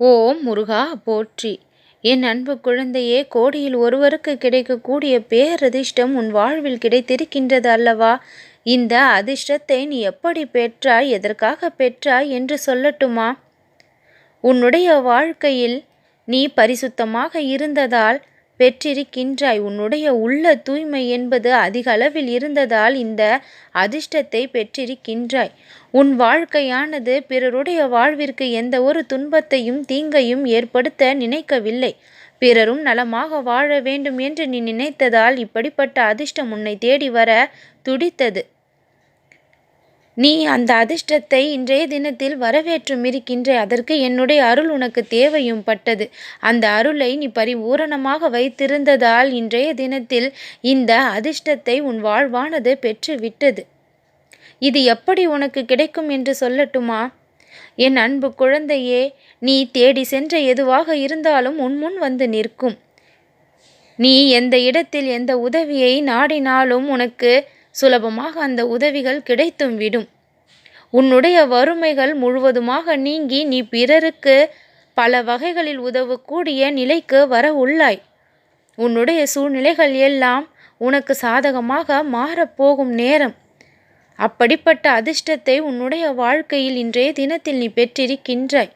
ஓம் முருகா போற்றி. என் அன்பு குழந்தையே கோடியில் ஒருவருக்கு கிடைக்கக்கூடிய பேரதிர்ஷ்டம் உன் வாழ்வில் கிடைத்திருக்கின்றது அல்லவா? இந்த அதிர்ஷ்டத்தை நீ எப்படி பெற்றாய் எதற்காக பெற்றாய் என்று சொல்லட்டுமா? உன்னுடைய வாழ்க்கையில் நீ பரிசுத்தமாக இருந்ததால் பெற்றிருக்கின்றாய். உன்னுடைய உள்ள தூய்மை என்பது அதிக அளவில் இருந்ததால் இந்த அதிர்ஷ்டத்தை பெற்றிருக்கின்றாய். உன் வாழ்க்கையானது பிறருடைய வாழ்விற்கு எந்த ஒரு துன்பத்தையும் தீங்கையும் ஏற்படுத்த நினைக்கவில்லை. பிறரும் நலமாக வாழ வேண்டும் என்று நீ நினைத்ததால் இப்படிப்பட்ட அதிர்ஷ்டம் உன்னை தேடி வர துடித்தது. நீ அந்த அதிர்ஷ்டத்தை இன்றைய தினத்தில் வரவேற்றும் இருக்கின்ற அதற்கு என்னுடைய அருள் உனக்கு தேவையும் பட்டது. அந்த அருளை நீ பரிபூரணமாக வைத்திருந்ததால் இன்றைய தினத்தில் இந்த அதிர்ஷ்டத்தை உன் வாழ்வானது பெற்று விட்டது இது எப்படி உனக்கு கிடைக்கும் என்று சொல்லட்டுமா? என் அன்பு குழந்தையே நீ தேடி சென்ற எதுவாக இருந்தாலும் உன்முன் வந்து நிற்கும். நீ எந்த இடத்தில் எந்த உதவியை நாடினாலும் உனக்கு சுலபமாக அந்த உதவிகள் கிடைத்தும் விடும். உன்னுடைய வறுமைகள் முழுவதுமாக நீங்கி நீ பிறருக்கு பல வகைகளில் உதவக்கூடிய நிலைக்கு வர உள்ளாய். உன்னுடைய சூழ்நிலைகள் எல்லாம் உனக்கு சாதகமாக மாறப்போகும் நேரம். அப்படிப்பட்ட அதிர்ஷ்டத்தை உன்னுடைய வாழ்க்கையில் இன்றைய தினத்தில் நீ பெற்றிருக்கின்றாய்.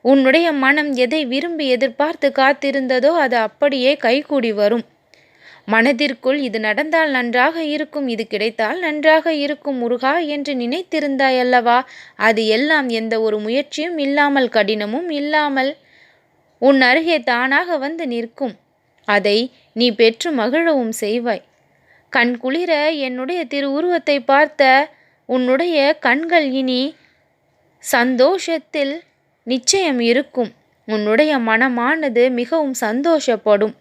உன்னுடைய மனம் எதை விரும்பி எதிர்பார்த்து காத்திருந்ததோ அது அப்படியே கைகூடி வரும். மனதிற்குள் இது நடந்தால் நன்றாக இருக்கும் இது கிடைத்தால் நன்றாக இருக்கும் முருகா என்று நினைத்திருந்தாய் அல்லவா அது எல்லாம் எந்த ஒரு முயற்சியும் இல்லாமல் கடினமும் இல்லாமல் உன் அருகே தானாக வந்து நிற்கும். அதை நீ பெற்று மகிழவும் செய்வாய். கண் குளிர என்னுடைய திரு உருவத்தை பார்த்த உன்னுடைய கண்கள் இனி சந்தோஷத்தில் நிச்சயம் இருக்கும். உன்னுடைய மனமானது மிகவும் சந்தோஷப்படும்.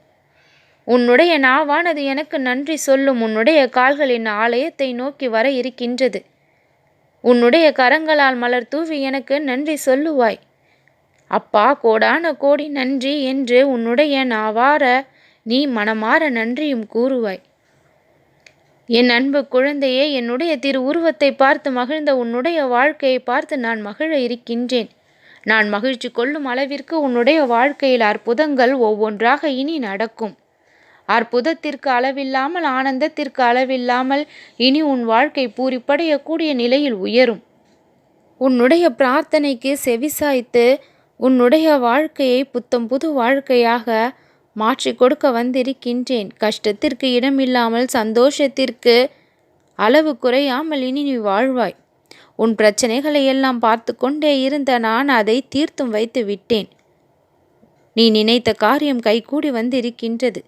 உன்னுடைய நாவானது எனக்கு நன்றி சொல்லும். உன்னுடைய கால்களின் ஆலயத்தை நோக்கி வர இருக்கின்றது. உன்னுடைய கரங்களால் மலர் தூவி எனக்கு நன்றி சொல்லுவாய். அப்பா கோடான கோடி நன்றி என்று உன்னுடைய நாவார நீ மனமாற நன்றியும் கூறுவாய். என் அன்பு குழந்தையே என்னுடைய திரு உருவத்தை பார்த்து மகிழ்ந்த உன்னுடைய வாழ்க்கையை பார்த்து நான் மகிழ இருக்கின்றேன். நான் மகிழ்ச்சி கொள்ளும் அளவிற்கு உன்னுடைய வாழ்க்கையில் அற்புதங்கள் ஒவ்வொன்றாக இனி நடக்கும். அற்புதத்திற்கு அளவில்லாமல் ஆனந்தத்திற்கு அளவில்லாமல் இனி உன் வாழ்க்கை பூரிப்படையக்கூடிய நிலையில் உயரும். உன்னுடைய பிரார்த்தனைக்கு செவிசாய்த்து உன்னுடைய வாழ்க்கையை புத்தம் புது வாழ்க்கையாக மாற்றி கொடுக்க வந்திருக்கின்றேன். கஷ்டத்திற்கு இடமில்லாமல் சந்தோஷத்திற்கு அளவு குறையாமல் இனி நீ வாழ்வாய். உன் பிரச்சனைகளை எல்லாம் பார்த்து கொண்டே இருந்த நான் அதை தீர்த்தும் வைத்து விட்டேன். நீ நினைத்த காரியம் கைகூடி வந்திருக்கின்றது.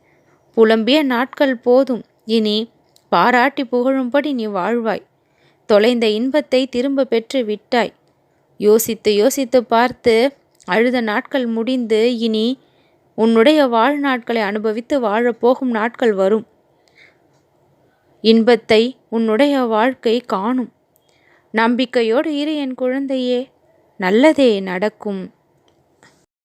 புலம்பிய நாட்கள் போதும். இனி பாராட்டி புகழும்படி நீ வாழ்வாய். தொலைந்த இன்பத்தை திரும்ப பெற்று விட்டாய். யோசித்து யோசித்து பார்த்து அழுத நாட்கள் முடிந்து இனி உன்னுடைய வாழ்நாட்களை அனுபவித்து வாழப்போகும் நாட்கள் வரும். இன்பத்தை உன்னுடைய வாழ்க்கை காணும். நம்பிக்கையோடு இரு என் குழந்தையே நல்லதே நடக்கும்.